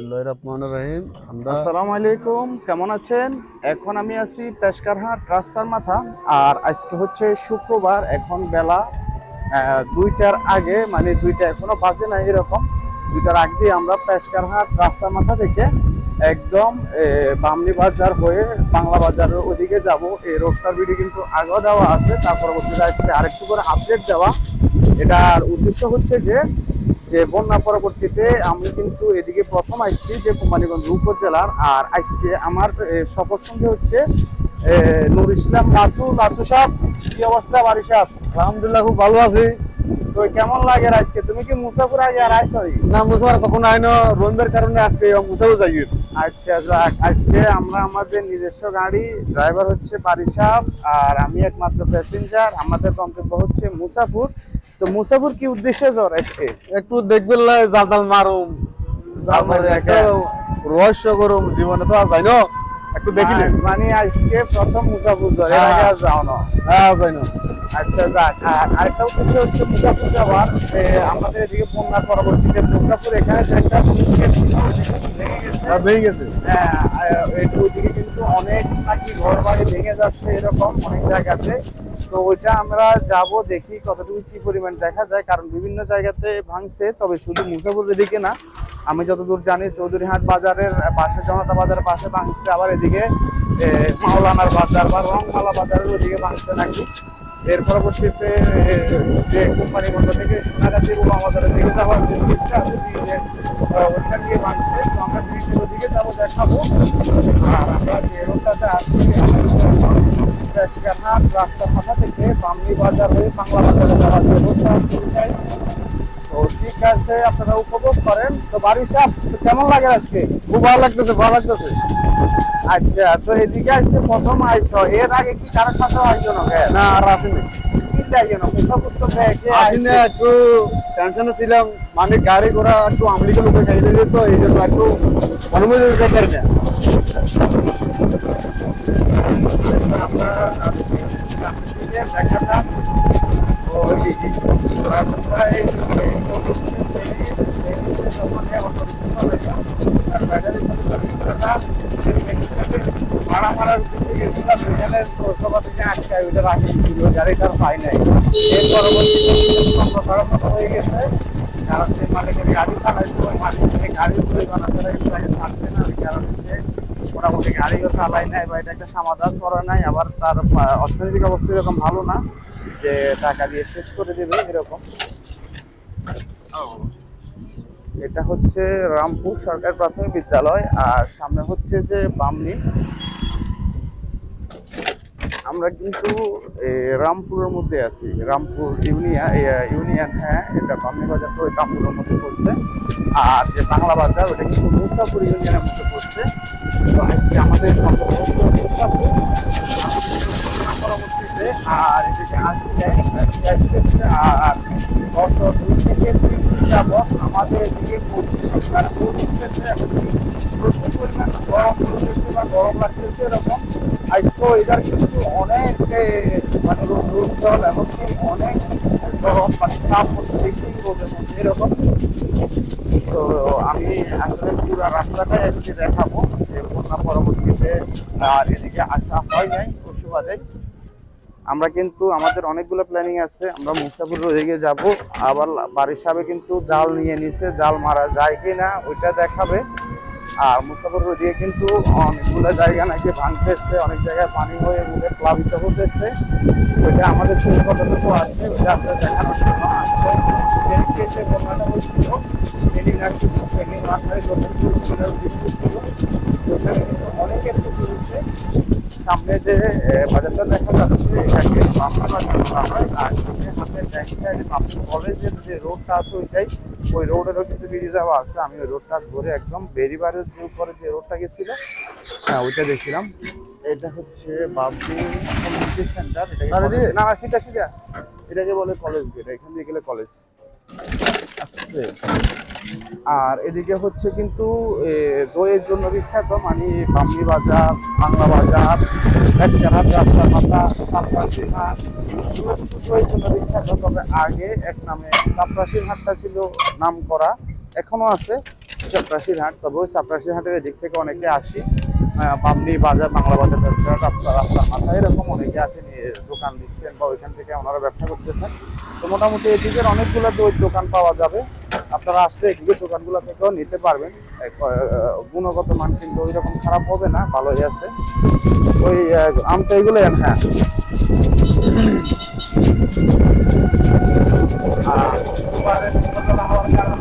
বিসমুল্লাহ রহমান রহিম আমরা আসসালামু আলাইকুম, কেমন আছেন? এখন আমি আছি পেশকারহাট রাস্তার মাথা, আর আজকে হচ্ছে শুক্রবার, এখন বেলা দুইটার আগে মানে দুইটা এখনও বাজে না এরকম। দুইটার আগে দিয়ে আমরা পেশকারহাট রাস্তার মাথা থেকে একদম বামনি বাজার হয়ে বাংলা বাজারের ওদিকে যাব। এই রোডটার ভিডিও কিন্তু আগেও দেওয়া আছে, তার পরবর্তীতে আজকে আরেকটু করে আপডেট দেওয়া। এটার উদ্দেশ্য হচ্ছে যে যে বন্যা পরবর্তীতে আমি কিন্তু এদিকে প্রথম আসছি যে কোম্পানিগঞ্জ উপজেলার আর আজকে আমার সফর সঙ্গে হচ্ছে নুর ইসলাম লাতু। লাতু সাহেব কি অবস্থা বাড়ি সাহেব? আলহামদুলিল্লাহ খুব ভালো আছি। তো কেমন লাগে আজকে? তুমি কি মুসাফুর আগে আর আইসরি না মুসাফার কখনো আইনো। রোহিমের কারণে আজকে মুসাফু যাই আচ্ছা যাক আজকে আমরা আমাদের নিজস্ব গাড়ি ড্রাইভার হচ্ছে সাহেব আর আমি একমাত্র প্যাসেঞ্জার আমাদের গন্তব্য হচ্ছে মুসাফুর। তো মুসাফুর কি উদ্দেশ্যে যাওয়ার আজকে? একটু দেখবেন জাল জাল মারুম মারি একটা রহস্য করুম জীবনে তো আর যাই না। একটু দেখিলে মানে- আজকে প্রথম মুসাফুর জ্বর এর আগে আর যাও না। হ্যাঁ যাই না। আচ্ছা যাক আরেকটা উদ্দেশ্য হচ্ছে মুজাফর যাওয়ার যে আমাদের এদিকে বন্যার পরবর্তীতে মুজাফর এখানে একটা গেট ভেঙে গেছে। হ্যাঁ, ওইদিকে কিন্তু অনেক নাকি ঘর বাড়ি ভেঙে যাচ্ছে এরকম অনেক জায়গাতে। তো ওইটা আমরা যাব দেখি কতটুকু কি পরিমাণ দেখা যায় কারণ বিভিন্ন জায়গাতে ভাঙছে তবে শুধু মুসাফুরের দিকে না। আমি যতদূর জানি চৌধুরীহাট বাজারের পাশে, জনতা বাজারের পাশে ভাঙছে, আবার এদিকে মাওলানার বাজার বা রংমালা বাজারের ওদিকে ভাঙছে নাকি? এর পরবর্তীতে যে কোম্পানি বন্ধ থেকে সোনাগাছি এবং আমাদের দিকে যাওয়ার যে ব্রিজটা আছে ব্রিজের ওইখান দিয়ে ভাঙছে, তো আমরা ব্রিজের ওদিকে যাব, দেখাবো। আর আমরা যে রোডটাতে আছি রাস্তার মাথা থেকে বামনি বাজার হয়ে বাংলা বাজারে যাওয়ার যে রোডটা আছে আছে আপনারা উপভোগ করেন। তো বাড়ি সাহেব তো কেমন লাগে আজকে? খুব ভালো লাগতেছে ভালো লাগতেছে। আচ্ছা তো এদিকে আজকে প্রথম আইস। এর আগে কি কারোর সাথে আইছো না না আর আসেনি। একটু টেনশনে ছিলাম। মানে গাড়ি ঘোড়া একটু আমলিকে লোকে তো এই জন্য একটু অনুমতি দিতে পারি না আমরা ভাড়া মারার পাই নাই এর সম্প্রসারণ হয়ে গেছে কারণ সে মালিকের গাড়ি চালাইছিল মালিক থেকে গাড়ি পরিমাণ আছে তাকে ছাড়বে না কারণে সে মোটামুটি গাড়িও চালাই নাই বা এটা একটা সমাধান করা নাই, আবার তার অর্থনৈতিক অবস্থা এরকম ভালো না। যে টাকা দিয়ে শেষ করে দেবে এরকম। এটা হচ্ছে রামপুর সরকার প্রাথমিক বিদ্যালয়, আর সামনে হচ্ছে যে বামনি। আমরা কিন্তু রামপুরের মধ্যে আছি। রামপুর ইউনিয়ন ইউনিয়ন হ্যাঁ এটা বামনি বাজার তো রামপুরের মধ্যে পড়ছে। আর যে বাংলা বাজার, ওটা কিন্তু মুসাপুর ইউনিয়নের মধ্যে পড়ছে। তো আজকে আমাদের পরবর্তীতে আর এদিকে আসি আজকে আসতেছে আর গত দুই থেকে তিন দিন যাবৎ আমাদের এদিকে প্রচুর মানে পৌঁছতেছে প্রচুর পরিমাণ গরম পড়তেছে বা গরম লাগতেছে এরকম। আজকে এটার কিন্তু অনেক মানে রোদ রোদ এমনকি অনেক গরম মানে তাপ বেশি রোদের মধ্যে তো আমি আসলে পুরো রাস্তাটাই আজকে দেখাবো, যে পরবর্তীতে আর এদিকে আসা হয় নাই পশুবাদে আমরা কিন্তু আমাদের অনেকগুলো প্ল্যানিং আছে, আমরা মুসাফির ওদিকে যাব। আবার বাড়ির সাহেবে কিন্তু জাল নিয়ে নিছে, জাল মারা যায় কি না ওইটা দেখাবে। আর মুসাফির ওদিকে কিন্তু অনেকগুলো জায়গা নাকি ভাঙতেছে, অনেক জায়গায় পানি হয়ে উঠে প্লাবিত হতেছে। ওইটা আমাদের চোখ কতটুকু আসে ওইটা আসলে দেখানোর জন্য ট্রেনকে যে বন্যাটা হয়েছিল ট্রেনিং আসছে ট্রেনিং মাথায় যতটুকু ছিল অনেকের ক্ষতি হয়েছে। সামনে যে বাজারটা দেখা যাচ্ছে এটাকে বাংলা বাজার বলা হয় আর সামনে হাতের ব্যাক সাইডে কলেজের যে রোডটা আছে ওইটাই। ওই রোডেরও কিন্তু বেরিয়ে যাওয়া আছে আমি ওই রোডটা ধরে একদম বেরিবারের যে উপরে যে রোডটা গেছিল হ্যাঁ ওইটা দেখছিলাম। এটা হচ্ছে বাবু কমিউনিটি সেন্টার এটা না না সিধা সিধা। এটাকে বলে কলেজ গেট এখান দিয়ে গেলে কলেজ আর এদিকে হচ্ছে কিন্তু দইয়ের জন্য বিখ্যাত মানে বামনি বাজার বাংলা বাজার মাথা সাতরাশির হাট দইয়ের জন্য বিখ্যাত, তবে আগে এক নামে সাতরাশির হাটটা ছিল নাম করা এখনও আছে চাপরাশির হাট। তবে ওই চাপরাশির হাটের দিক থেকে অনেকে আসি। বামনি বাজার, বাংলা বাজার রাস্তা, রাস্তার মাথায় এরকম অনেকে আসেন দোকান দিচ্ছেন বা ওইখান থেকে ওনারা ব্যবসা করতেছেন। তো মোটামুটি এদিকের অনেকগুলো দই দোকান পাওয়া যাবে। আপনারা আসলে এদিকে দোকানগুলো থেকেও নিতে পারবেন। গুণগত মান কিন্তু ওই রকম খারাপ হবে না, ভালোই আছে। ওই আম তো এগুলো হ্যাঁ। আর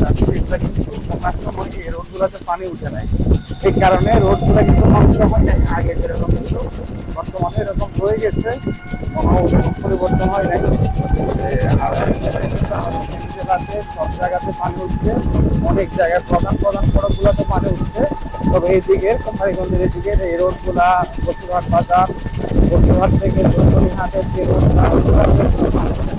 যাচ্ছে এটা কিন্তু সময় এই রোডগুলোতে পানি উঠে নাই এই কারণে রোডগুলো কিন্তু যায় আগে যেরকম ছিল বর্তমানে এরকম হয়ে গেছে কোনো পরিবর্তন হয় নাই। জেলাতে সব জায়গাতে পানি উঠছে অনেক জায়গায় প্রধান প্রধান সড়কগুলোতে পানি উঠছে তবে এই দিকে কোম্পানিগঞ্জের এই এই রোডগুলা বসুরহাট বাজার, বসুরহাট থেকে হাটের যে রোডগুলা ওগুলাতে পানি উঠে নাই।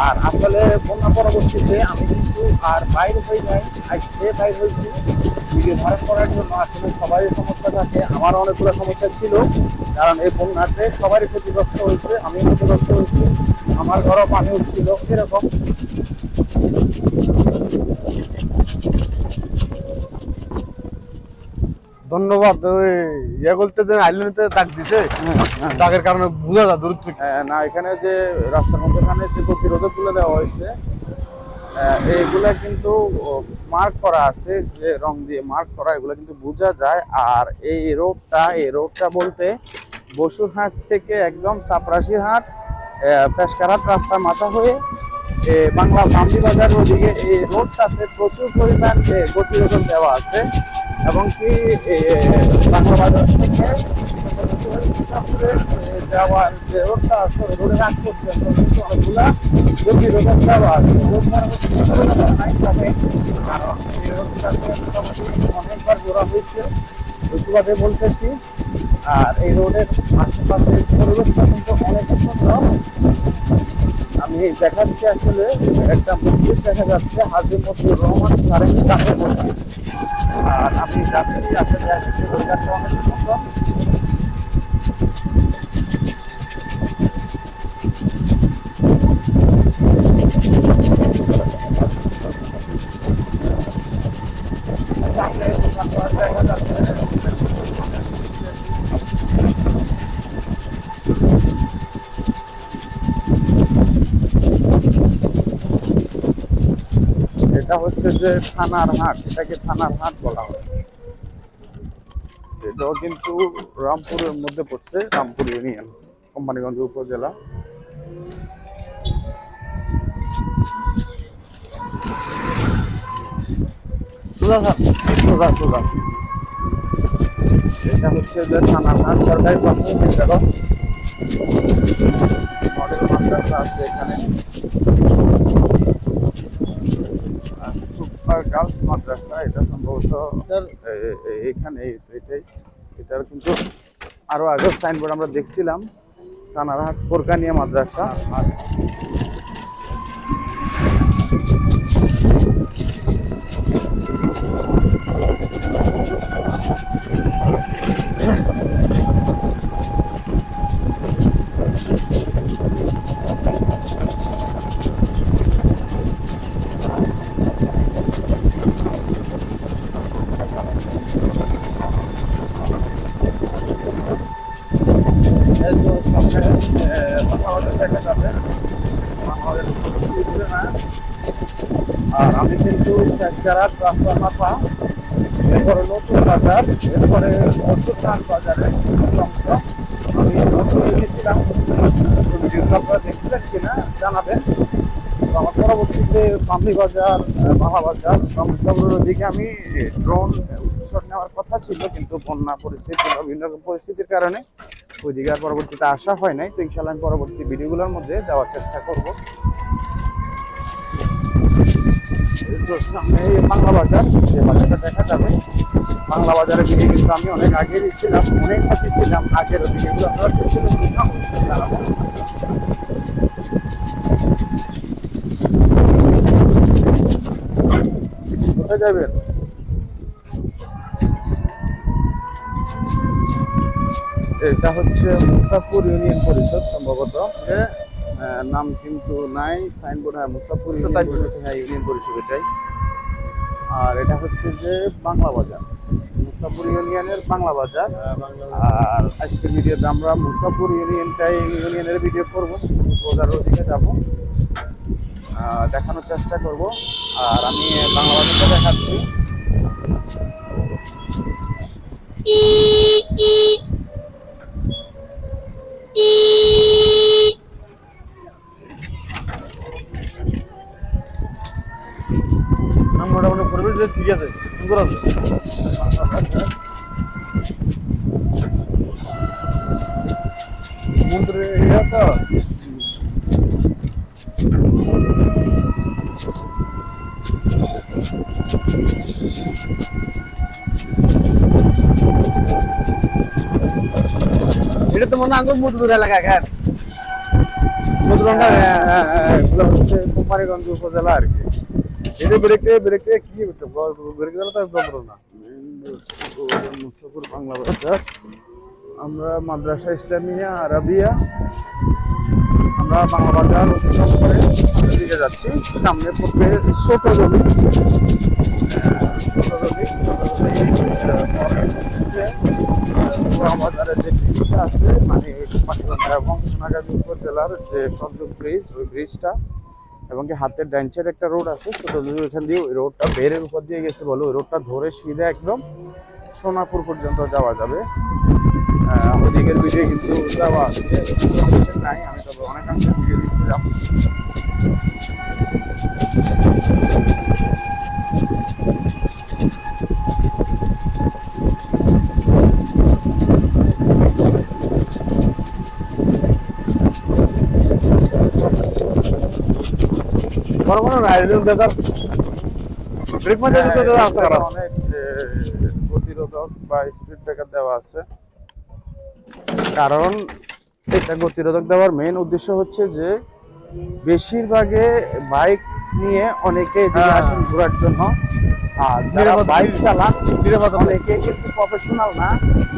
আর আসলে বন্যা পরবর্তীতে আমি কিন্তু আর বাইরে হয়ে যাই আজকে বাইরে হয়েছি। ভিডিও ধারণ করার জন্য আসলে সবাই সমস্যা থাকে। আমার অনেকগুলো সমস্যা ছিল, কারণ এই বন্যাতে সবারই ক্ষতিগ্রস্ত হয়েছে আমি ক্ষতিগ্রস্ত হয়েছি, আমার ঘরও পানি উঠছিল, এরকম। ধন্যবাদ ওই ইয়ে বলতে যে আইল্যান্ডে দাগ দিছে। দাগের কারণে বোঝা যায় দূর থেকে। আহ, না এখানে যে রাস্তার মধ্যখানে যে প্রতিরোধকগুলো দেওয়া হয়েছে এইগুলা কিন্তু মার্ক করা আছে যে রং দিয়ে মার্ক করা এগুলো কিন্তু বোঝা যায়। আর এই রোডটা এই রোডটা বলতে বসুরহাট থেকে একদম সাপরাশি হাট পেশকারহাট রাস্তার মাথা হয়ে বাংলা বামদি বাজার ওদিকে এই রোডটাতে প্রচুর পরিমাণ গতিরোধক দেওয়া আছে। এবং কি বাংলা বাজার থেকে যে রোডটা রোডের অনেকগুলা দেওয়া আছে। কারণ এই হয়েছে। বলতেছি। আর এই রোডের আশেপাশে পরিবেশটা কিন্তু অনেক সুন্দর। আমি দেখাচ্ছি আসলে একটা মন্দির দেখা যাচ্ছে হাজি মতিউর রহমান সারেন কাপের মন্দির আর আমি যাচ্ছি, আসলে আসছি অনেক সুন্দর। যে থানার হাট, এটাকে থানার হাট বলা হয়। এটাও কিন্তু রামপুরের মধ্যে পড়ছে, রামপুর ইউনিয়ন, কোম্পানিগঞ্জ উপজেলা। সোজা সোজা এটা হচ্ছে যে থানার হাট, সরকারি প্রাথমিক বিদ্যালয় আছে এখানে আর সুপার গার্লস মাদ্রাসা এটা সম্ভবত এখানে এটাই। এটার কিন্তু আরও আগের সাইনবোর্ড আমরা দেখছিলাম থানারহাট ফোরকানিয়া মাদ্রাসা এই তো সামনে, এ, বাংলাদেশ দেখা যাবে। বাংলাদেশ বেশি দূরে না। আর আমি কিন্তু এরপরে নতুন বাজার এরপরে অশোকান বাজারের কিছু অংশ আমি নতুন গেছিলাম ভিডিওটা আপনারা দেখছিলেন কিনা জানাবেন আমার পরবর্তীতে পামলি বাজার বাহা বাজার রমজাপুরের দিকে আমি ড্রোন স্ক্রিনশট নেওয়ার কথা ছিল কিন্তু বন্যা পরিস্থিতি বিভিন্ন পরিস্থিতির কারণে ওইদিকে আর পরবর্তীতে আসা হয় নাই, তো ইনশাল্লাহ আমি পরবর্তী ভিডিওগুলোর মধ্যে দেওয়ার চেষ্টা করব। এই বাংলা বাজার, যে বাজারটা দেখা যাবে, বাংলা বাজারের দিকে কিন্তু আমি অনেক আগে ছিলাম অনেক হাতে ছিলাম, আগের ভিডিওগুলো আপনারা জানাবেন কোথায় যাবেন? এটা হচ্ছে মুসাফুর ইউনিয়ন পরিষদ সম্ভবত। নাম কিন্তু নাই সাইনবোর্ড হ্যাঁ মুসাফুর ইউনিয়ন signboard পরিষদ হ্যাঁ ইউনিয়ন পরিষদ এটাই। আর এটা হচ্ছে যে বাংলা বাজার মুসাফুর ইউনিয়নের বাংলা বাজার। আর আজকের ভিডিওতে আমরা মুসাফুর ইউনিয়নটাই ইউনিয়নের ভিডিও করব বাজারের ওদিকে যাব। দেখানোর চেষ্টা করব। আর আমি বাংলা বাজারটা দেখাচ্ছি আমি মোটামুটি পরিবেশ যে ঠিক আছে এরিয়া তো। এটা তো মনে আঙ্গুর মধুর এলাকা খান মধুর এগুলো হচ্ছে কুমারীগঞ্জ উপজেলা আর কি। কি করতে ব্রেক দিলে তো যন্ত্র না। মুসাফুর বাংলা বাজার আমরা মাদ্রাসা, ইসলামিয়া, আরাবিয়া, আমরা বাংলা বাজার অতিক্রম করে দিকে যাচ্ছি। সামনে পড়বে ছোট জমি ছোট জমি যে ব্রিজটা আছে মানে পাকিগঞ্জ এবং সোনাগাজী উপজেলার যে সংযোগ ব্রিজ, ওই ব্রিজটা এবং কি হাতের ডাইনচের একটা রোড আছে, ছোট ওইখান দিয়ে ওই রোডটা বেরের উপর দিয়ে গেছে বলো, ওই রোডটা ধরে সিধে একদম সোনাপুর পর্যন্ত যাওয়া যাবে। ওদিকের ভিডিও কিন্তু যাওয়া আছে। নাই, আমি তবে অনেকাংশে ভিডিও দিচ্ছিলাম। বড় বড় না দেখার। ব্রেক মাঝে হ্যাঁ, রাস্তা খারাপ। অনেক প্রতিরোধক বা স্পিড ব্রেকার দেওয়া আছে। কারণ এটা গতিরোধক দেওয়ার মেন উদ্দেশ্য হচ্ছে যে বেশিরভাগে বাইক নিয়ে অনেকে এদিকে হ্যাঁ। আসেন ঘোরার জন্য। আর যারা বাইক চালান নিরাপদ অনেকে কিন্তু প্রফেশনাল না।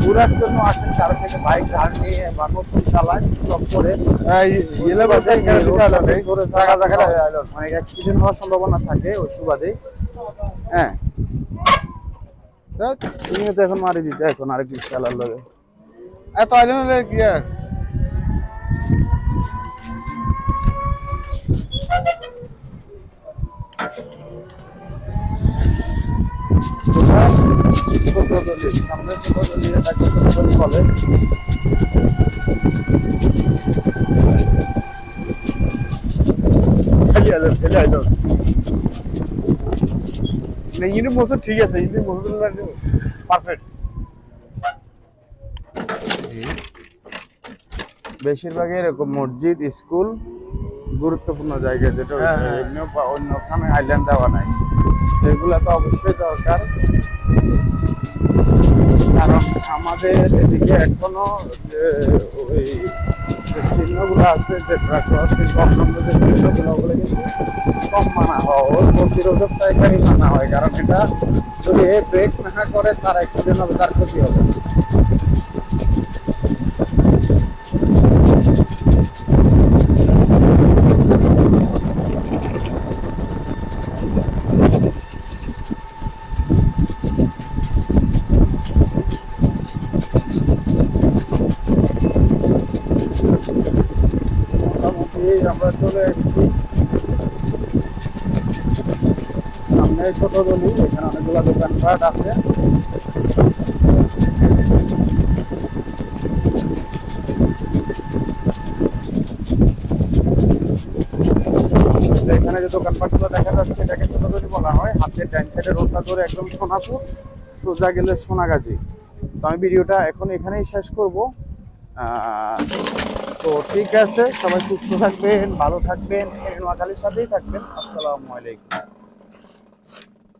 ঘোরার জন্য আসেন কারও থেকে বাইক ধার নিয়ে বা নতুন চালায় সব করে। অনেক অ্যাক্সিডেন্ট হওয়ার সম্ভাবনা থাকে ওই সুবাদে। হ্যাঁ। তো এখন মারি দিতে এখন আরেক লগে। এত আইলেন হলে কি বলে। না ইনি মোসর ঠিক আছে ইনি মোসর পারফেক্ট বেশিরভাগই এরকম মসজিদ স্কুল গুরুত্বপূর্ণ জায়গা যেটা হ্যাঁ, হ্যাঁ। এমনি অন্যখানে আইল্যান্ড দেওয়া নাই এগুলো তো অবশ্যই দরকার কারণ আমাদের এদিকে এখনও যে ওই যে চিহ্নগুলো আছে, যে কম নম্বর যে চিহ্নগুলো, ওগুলো কিন্তু কম মানা হয়। ওর প্রতিরোধকটা এখানেই মানা হয়, কারণ এটা যদি এ ব্রেক না করে, তার অ্যাক্সিডেন্ট হবে, তার ক্ষতি হবে মোটামুটি আমরা চলে এসেছি সামনে ছোট গলি, এখানে অনেকগুলো দোকানপাট আছে। এখানে যে দোকানপাটগুলো দেখা যাচ্ছে, এটাকে ছোট গলি বলা হয়। হাতের ডাইন সাইডে রোডটা ধরে একদম সোনাপুর, সোজা গেলে সোনাগাজী। তো আমি ভিডিওটা এখন এখানেই শেষ করব। তো ঠিক আছে, সবাই সুস্থ থাকবেন, ভালো থাকবেন, নোয়াখালীর সাথেই থাকবেন। আসসালামু আলাইকুম।